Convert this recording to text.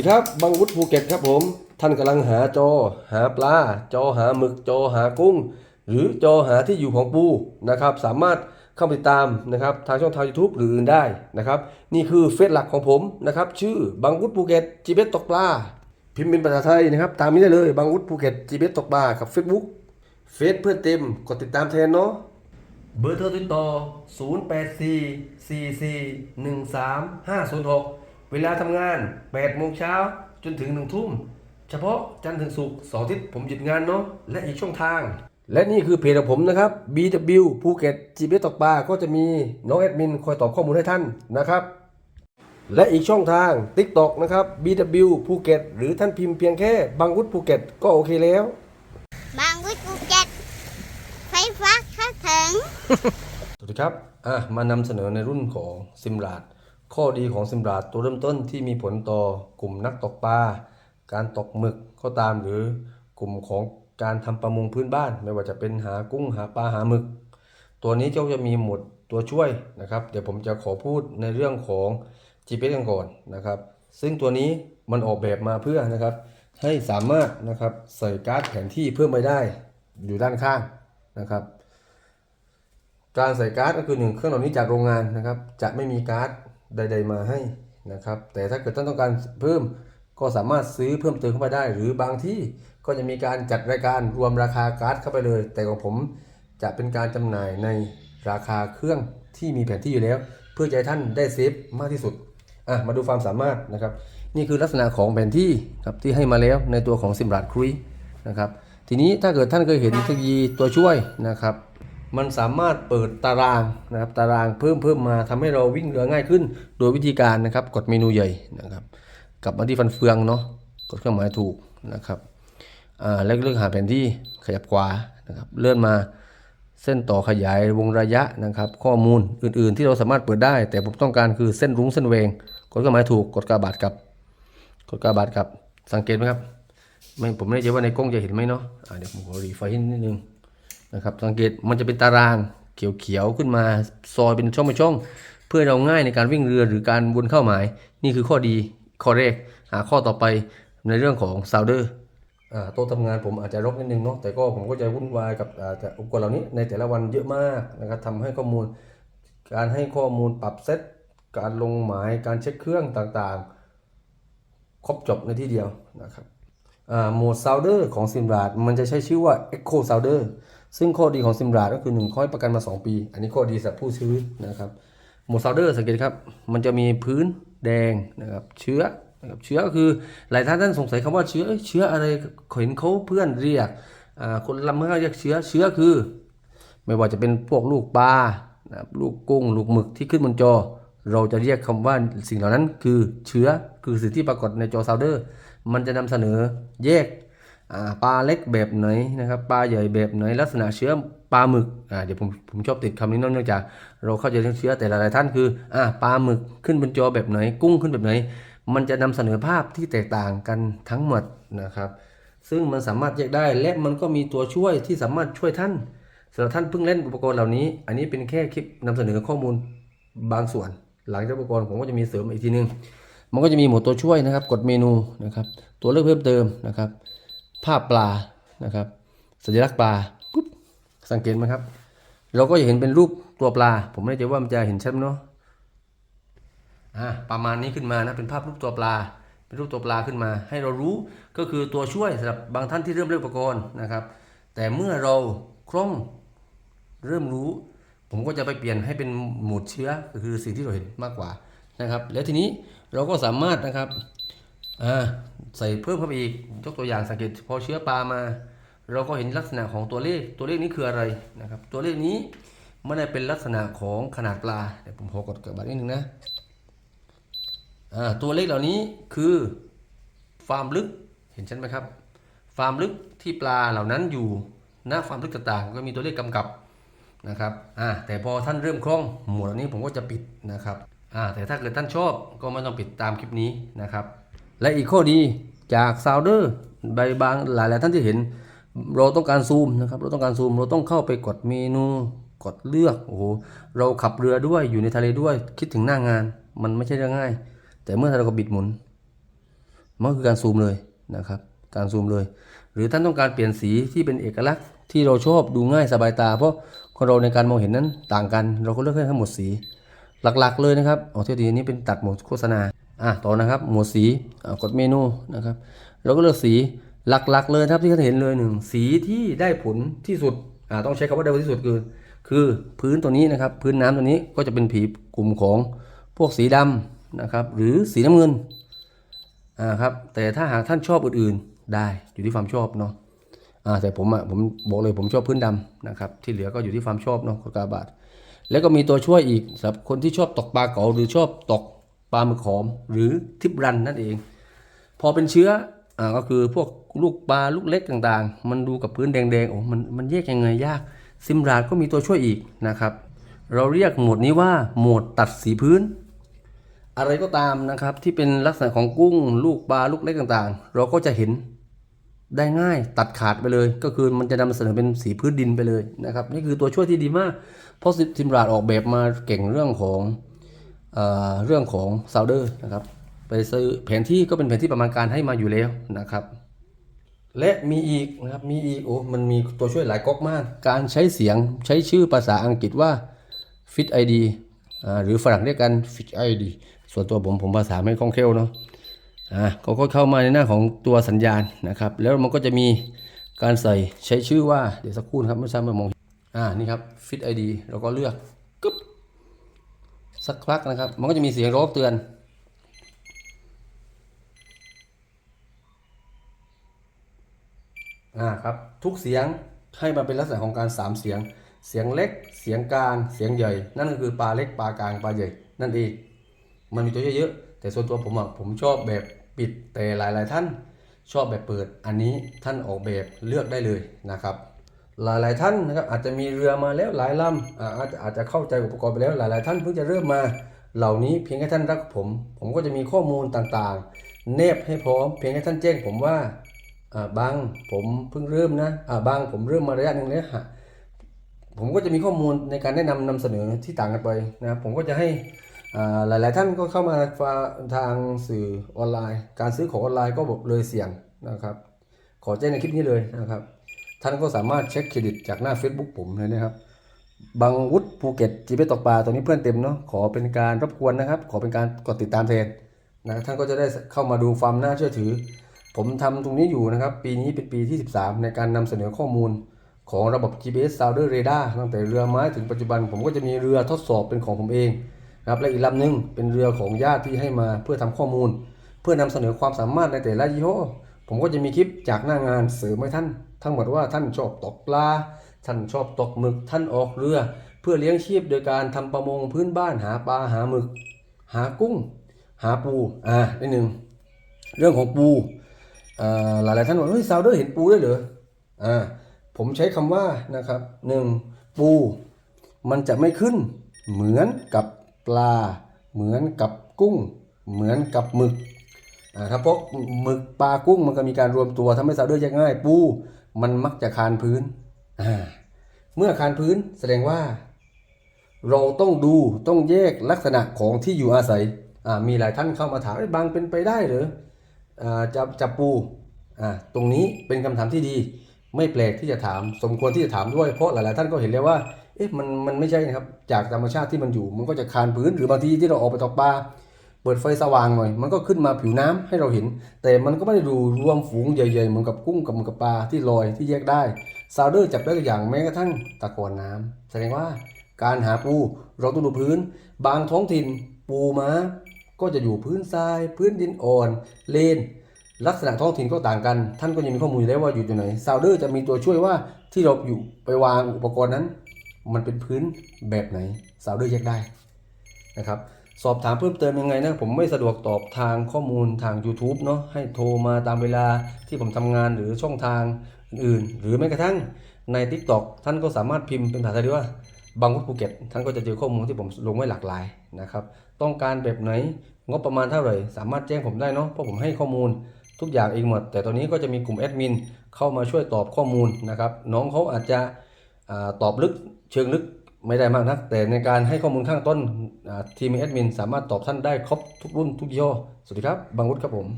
สวัสดีครับบังวุฒิภูเก็ตครับผม ท่านกำลังหาจอ หาปลา จอหาหมึก จอหากุ้ง หรือจอหาที่อยู่ของปูนะครับ สามารถเข้าไปติดตามนะครับทางช่องทาง YouTube หรืออื่นได้นะครับ นี่คือเฟซหลักของผมนะครับ ชื่อบังวุฒิภูเก็ตจีเบสตกปลา พิมพ์เป็นภาษาไทยนะครับ ตามนี้ได้เลยบังวุฒิภูเก็ตจีเบสตกปลากับ Facebook เฟซเพื่อนเต็มกดติดตามแทนเนาะเบอร์โทรติดต่อ 084 44 13 506 เวลาทำงาน8โมงเช้าจนถึง1ทุ่ม เฉพาะจันทร์ถึงศุกร์เสาร์อาทิตย์ผมหยุดงานเนาะและอีกช่องทาง และนี่คือเพจของผมนะครับ BW ภูเก็ตจีเบตกปลาก็จะมีน้องแอดมินคอยตอบข้อมูลให้ท่านนะครับและอีกช่องทาง TikTok นะครับ BW ภูเก็ตหรือท่านพิมพ์เพียงแค่บางวุฒิภูเก็ตก็โอเคแล้ว บางวิทย์ภูเก็ตไฟฟ้าเข้าถึง สวัสดีครับ อะ มานำเสนอในรุ่นของซิมราด ข้อดีของซิมราดตัวเริ่มต้นที่มีผลต่อกลุ่มนักตกปลา การตกหมึกก็ตามหรือกลุ่มของการทำประมงพื้นบ้าน ไม่ว่าจะเป็นหากุ้งหาปลาหาหมึก ตัวนี้ก็จะมีหมดตัวช่วยนะครับ เดี๋ยวผมจะขอพูดในเรื่องของ GPS กันก่อนนะครับ ซึ่งตัวนี้มันออกแบบมาเพื่อนะครับ ให้สามารถนะครับใส่การ์ดแผนที่เพิ่มไปได้อยู่ด้านข้างนะครับ การใส่การ์ดก็คือหนึ่งเครื่องเหล่านี้จากโรงงานนะครับ จะไม่มีการ์ด ใด ๆ มาให้นะครับ แต่ถ้าเกิดท่านต้องการเพิ่มก็สามารถซื้อเพิ่มเติมเข้าไปได้ หรือบางที่ก็จะมีการจัดรายการรวมราคาการ์ดเข้าไปเลย แต่ของผมจะเป็นการจำหน่ายในราคาเครื่องที่มีแผนที่อยู่แล้ว เพื่อให้ท่านได้เซฟมากที่สุดอะมาดูความสามารถนะครับ นี่คือลักษณะของแผนที่ครับที่ให้มาแล้วในตัวของซิมรัดครุยนะครับ ทีนี้ถ้าเกิดท่านเคยเห็นเทคโนโลยีตัวช่วยนะครับ มันสามารถเปิดตารางนะครับตารางเพิ่มเพิ่มมาทำให้เราวิ่งเรือง่ายขึ้น โดยวิธีการนะครับกดเมนูใหญ่นะครับกลับมาที่ฟันเฟืองเนาะกดเครื่องหมายถูกนะครับอ่าแล้วก็เลือกหาแผนที่ขยับขวานะครับเลื่อนมาเส้นต่อขยายวงระยะนะครับ ข้อมูลอื่นๆ ที่เราสามารถเปิดได้ แต่ผมต้องการคือเส้นรุ้งเส้นเวง กดเครื่องหมายถูกกดกาบาทกลับ กดกาบาทกลับสังเกตไหมครับไม่ผมไม่แน่ใจว่าในกล้องจะเห็นไหมเนาะอ่าเดี๋ยวผมขอรีไฟล์นิดนึง นะครับ สังเกตมันจะเป็นตารางเขียวๆขึ้นมาซอยเป็นช่องเป็นช่อง เพื่อเราง่ายในการวิ่งเรือหรือการวนเข้าหมาย นี่คือข้อดีข้อแรกหาข้อต่อไปในเรื่องของซาวเดอร์โต๊ะทำงานผมอาจจะรกนิดนึงเนาะแต่ก็ผมก็จะวุ่นวายกับอาจจะอุปกรณ์เหล่านี้ในแต่ละวันเยอะมากนะครับทำให้ข้อมูล การให้ข้อมูลปรับเซตการลงหมายการเช็คเครื่องต่างๆ ครบจบในที่เดียวนะครับโหมดซาวเดอร์ของซิมราดมันจะใช้ชื่อว่า Echo Sounder ซึ่งข้อดีของซิมราก็คือ1ข้อให้ประกันมา 2 ปี อันนี้ข้อดีสำหรับผู้ซื้อนะครับโหมดซาวเดอร์สังเกตครับ มันจะมีพื้นแดงนะครับเชื้อนะครับเชื้อก็คือหลายท่านท่านสงสัยคำว่าเชื้อเชื้ออะไรเห็นเขาเพื่อนเรียกอ่าคนลำเมื่อเรียกเชื้อเชื้อคือ ไม่ว่าจะเป็นพวกลูกปลานะลูกกุ้ง ลูกหมึกที่ขึ้นบนจอ เราจะเรียกคำว่าสิ่งเหล่านั้นคือเชื้อคือสิ่งที่ปรากฏในจอซาวเดอร์ มันจะนำเสนอแยก ปลาเล็กแบบไหนนะครับปลาใหญ่แบบไหนลักษณะเชื้อปลาหมึกเดี๋ยวผมผมชอบติดคำนี้เนื่องจากเราเข้าใจเรื่องเชื้อแต่หลายๆท่านคืออปลาหมึกขึ้นบนจอแบบไหน กุ้งขึ้นแบบไหน มันจะนำเสนอภาพที่แตกต่างกันทั้งหมดนะครับซึ่งมันสามารถแยกได้และมันก็มีตัวช่วยที่สามารถช่วยท่านสำหรับท่านเพิ่งเล่นอุปกรณ์เหล่านี้ อันนี้เป็นแค่คลิปนำเสนอข้อมูลบางส่วน หลังจากอุปกรณ์ผมก็จะมีเสริมอีกทีนึง มันก็จะมีหมวดตัวช่วยนะครับ กดเมนูนะครับ ตัวเลือกเพิ่มเติมนะครับ ภาพปลานะครับ สัญลักษณ์ปลาปุ๊บสังเกตไหมครับ เราก็จะเห็นเป็นรูปตัวปลา ผมไม่แน่ใจว่ามันจะเห็นชัดเนาะอ่าประมาณนี้ขึ้นมานะเป็นภาพรูปตัวปลาเป็นรูปตัวปลาขึ้นมา ให้เรารู้ก็คือตัวช่วยสำหรับบางท่านที่เริ่มเล่นอุปกรณ์นะครับ แต่เมื่อเราคล่องเริ่มรู้ ผมก็จะไปเปลี่ยนให้เป็นหมดเชื้อก็คือสิ่งที่เราเห็นมากกว่านะครับ แล้วทีนี้เราก็สามารถนะครับ อ่าใส่เพิ่มเข้าไปอีกยกตัวอย่างสังเกตพอเชื้อปลามา เราก็เห็นลักษณะของตัวเลขตัวเลขนี้คืออะไรนะครับ ตัวเลขนี้ไม่ได้เป็นลักษณะของขนาดปลาเดี๋ยวผมขอกดกระบาดนิดนึงนะอ่าตัวเลขเหล่านี้คือความลึกเห็นชัดไหมครับความลึกที่ปลาเหล่านั้นอยู่ณความลึกต่างๆก็มีตัวเลขกำกับนะครับอ่าแต่พอท่านเริ่มคล่องหมวดเหล่านี้ผมก็จะปิดนะครับอ่าแต่ถ้าเกิดท่านชอบก็ไม่ต้องปิดตามคลิปนี้นะครับ และอีกข้อดีจากซาวเดอร์ใบบางหลายๆท่านที่เห็น เราต้องการซูมนะครับ เราต้องการซูม เราต้องเข้าไปกดเมนูกดเลือกโอ้โหเราขับเรือด้วยอยู่ในทะเลด้วยคิดถึงหน้างาน มันไม่ใช่เรื่องง่าย แต่เมื่อเราก็บิดหมุนมันคือการซูมเลยนะครับ การซูมเลย หรือท่านต้องการเปลี่ยนสีที่เป็นเอกลักษณ์ที่เราชอบดูง่ายสบายตา เพราะคนเราในการมองเห็นนั้นต่างกัน เราก็เลือกให้ทั้งหมดสี หลักๆเลยนะครับเอาเท่าทีนี้เป็นตัดหมดโฆษณา อะต่อนะครับ หมวดสีกดเมนูนะครับเราก็เลือกสีหลักๆเลยครับที่ท่านเห็นเลยหนึ่งสีที่ได้ผลที่สุดอ่าต้องใช้คำว่าได้ผลที่สุดคือ คือพื้นตัวนี้นะครับ พื้นน้ำตัวนี้ก็จะเป็นผีกลุ่มของพวกสีดำนะครับ หรือสีน้ำเงินอ่าครับแต่ถ้าหากท่านชอบอื่นๆได้อยู่ที่ความชอบเนาะอ่าแต่ผมอะผมบอกเลยผมชอบพื้นดำนะครับที่เหลือก็อยู่ที่ความชอบเนาะกากบาทแล้วก็มีตัวช่วยอีกสำหรับคนที่ชอบตกปลาเก๋าหรือชอบตก ปลาหมึกหอมหรือทิปรันนั่นเอง พอเป็นเชื้ออ่าก็คือพวกลูกปลาลูกเล็กต่างๆ มันดูกับพื้นแดงๆโอ้มันมันแยกยังไงยาก ซิมราดก็มีตัวช่วยอีกนะครับ เราเรียกโหมดนี้ว่าโหมดตัดสีพื้น อะไรก็ตามนะครับที่เป็นลักษณะของกุ้ง ลูกปลาลูกเล็กต่างๆ เราก็จะเห็นได้ง่ายตัดขาดไปเลย ก็คือมันจะนำเสนอเป็นสีพื้นดินไปเลยนะครับนี่คือตัวช่วยที่ดีมากเพราะซิมราดออกแบบมาเก่งเรื่องของ เเรื่องของซาวเดอร์นะครับ ไปซื้อแผนที่ก็เป็นแผนที่ประมาณการให้มาอยู่แล้วนะครับ และมีอีกนะครับ มีอีกโอ้ มันมีตัวช่วยหลายก๊อกมาก การใช้เสียงใช้ชื่อภาษาอังกฤษว่า Fit ID หรือฝรั่งเรียกกัน Fit ID ส่วนตัวผมผมภาษาไม่คล่องแคล่วเนาะอ่าเขาก็เข้ามาในหน้าของตัวสัญญาณนะครับ แล้วมันก็จะมีการใส่ใช้ชื่อว่าเดี๋ยวสักครู่นะครับไม่ทราบว่ามองอ่านี่ครับ Fit ID เราก็เลือกกึ๊บ สักพักนะครับ มันก็จะมีเสียงร้องเตือน อ่าครับ ทุกเสียงให้มันเป็นลักษณะของการสามเสียง เสียงเล็ก เสียงกลาง เสียงใหญ่ นั่นก็คือปลาเล็กปลากลางปลาใหญ่ นั่นเอง มันมีตัวเยอะๆ แต่ส่วนตัวผมอะ ผมชอบแบบปิด แต่หลายๆท่าน ชอบแบบเปิด อันนี้ท่านออกแบบเลือกได้เลยนะครับ หลายๆท่านนะครับอาจจะมีเรือมาแล้วหลายลำอาอาจจะอาจจะเข้าใจอุปกรณ์ไปแล้วหลาย ๆ ท่านเพิ่งจะเริ่มมา เหล่านี้เพียงแค่ท่านรักผม ผมก็จะมีข้อมูลต่างๆ เนบให้พร้อม เพียงแค่ท่านแจ้งผมว่าบางผมเพิ่งเริ่มนะบางผมเริ่มมาระยะหนึ่งแล้วฮะผมก็จะมีข้อมูลในการแนะนำนำเสนอที่ต่างกันไปนะครับผมก็จะให้อ่าหลาย ๆ ท่านก็เข้ามาทางสื่อออนไลน์ การซื้อของออนไลน์ก็บอกเลยเสี่ยงนะครับ ขอแจ้งในคลิปนี้เลยนะครับ ท่านก็สามารถเช็คเครดิตจากหน้า Facebook ผมเลยนะครับบางวุฒิภูเก็ตจีไปตกปลาตัวนี้เพื่อนเต็มเนาะขอเป็นการรบกวนนะครับ ขอเป็นการกดติดตามแทนนะท่านก็จะได้เข้ามาดูความน่าเชื่อถือ ผมทำตรงนี้อยู่นะครับ ปีนี้เป็นปีที่ 13 ในการนำเสนอข้อมูลของระบบ GPS Sounder Radar ตั้งแต่เรือไม้ถึงปัจจุบัน ผมก็จะมีเรือทดสอบเป็นของผมเองนะครับและอีกลำหนึ่งเป็นเรือของญาติที่ให้มาเพื่อทำข้อมูล เพื่อนำเสนอความสามารถในแต่ละยี่ห้อ ผมก็จะมีคลิปจากหน้างานเสริมให้ท่าน ทั้งหมดว่าท่านชอบตกปลา ท่านชอบตกหมึก ท่านออกเรือ เพื่อเลี้ยงชีพโดยการทำประมงพื้นบ้านหาปลาหาหมึก หากุ้ง หาปูอ่านิดหนึ่งเรื่องของปูอ่าหลายท่านบอกเฮ้ยซาวเดอร์เห็นปูด้วยเหรออ่าผมใช้คำว่านะครับหนึ่งปูมันจะไม่ขึ้นเหมือนกับปลา เหมือนกับกุ้ง เหมือนกับหมึก ถ้าเพราะหมึกปลากุ้งมันก็มีการรวมตัวทำให้ซาวเดอร์แยกง่าย ปูมันมักจะคานพื้น เมื่อคานพื้นแสดงว่า เราต้องดูต้องแยกลักษณะของที่อยู่อาศัยอ่ามีหลายท่านเข้ามาถามบางเป็นไปได้หรออ่าจะจะปูอ่าตรงนี้เป็นคำถามที่ดี ไม่แปลกที่จะถาม สมควรที่จะถามด้วยเพราะหลาย ๆ ท่านก็เห็นแล้วว่าเอ๊ะมันมันไม่ใช่นะครับจากธรรมชาติที่มันอยู่ มันก็จะคานพื้นหรือบางทีที่เราออกไปตกปลา เปิดไฟสว่างหน่อย มันก็ขึ้นมาผิวน้ำให้เราเห็น แต่มันก็ไม่ได้ดูรวมฝูงใหญ่ๆเหมือนกับกุ้งกับมือกับปลาที่ลอยที่แยกได้ซาวเดอร์จับได้ทุกอย่างแม้กระทั่งตะกอนน้ำแสดงว่าการหาปูเราต้องดูพื้น บางท้องถิ่นปูม้า ก็จะอยู่พื้นทราย พื้นดินอ่อน เลน ลักษณะท้องถิ่นก็ต่างกัน ท่านก็ยังมีข้อมูลอยู่แล้วว่าอยู่ตรงไหนซาวเดอร์จะมีตัวช่วยว่าที่เราอยู่ไปวางอุปกรณ์นั้น มันเป็นพื้นแบบไหนซาวเดอร์แยกได้นะครับ สอบถามเพิ่มเติมยังไงนะผมไม่สะดวกตอบทางข้อมูลทาง YouTube เนาะให้โทรมาตามเวลาที่ผมทำงานหรือช่องทางอื่น หรือแม้กระทั่งใน TikTok ท่านก็สามารถพิมพ์เป็นภาษาไทยได้ว่าบางวุฒิภูเก็ตท่านก็จะเจอข้อมูลที่ผมลงไว้หลากหลายนะครับต้องการแบบไหนงบประมาณเท่าไหร่สามารถแจ้งผมได้เนาะเพราะผมให้ข้อมูลทุกอย่างเองหมด แต่ตอนนี้ก็จะมีกลุ่มแอดมินเข้ามาช่วยตอบข้อมูลนะครับน้องเขาอาจจะอตอบลึกเชิงลึก ไม่ได้มากนัก แต่ในการให้ข้อมูลข้างต้นทีมแอดมินสามารถตอบท่านได้ครบทุกรุ่นทุกยี่ห้อสวัสดีครับ บางวุฒิครับผม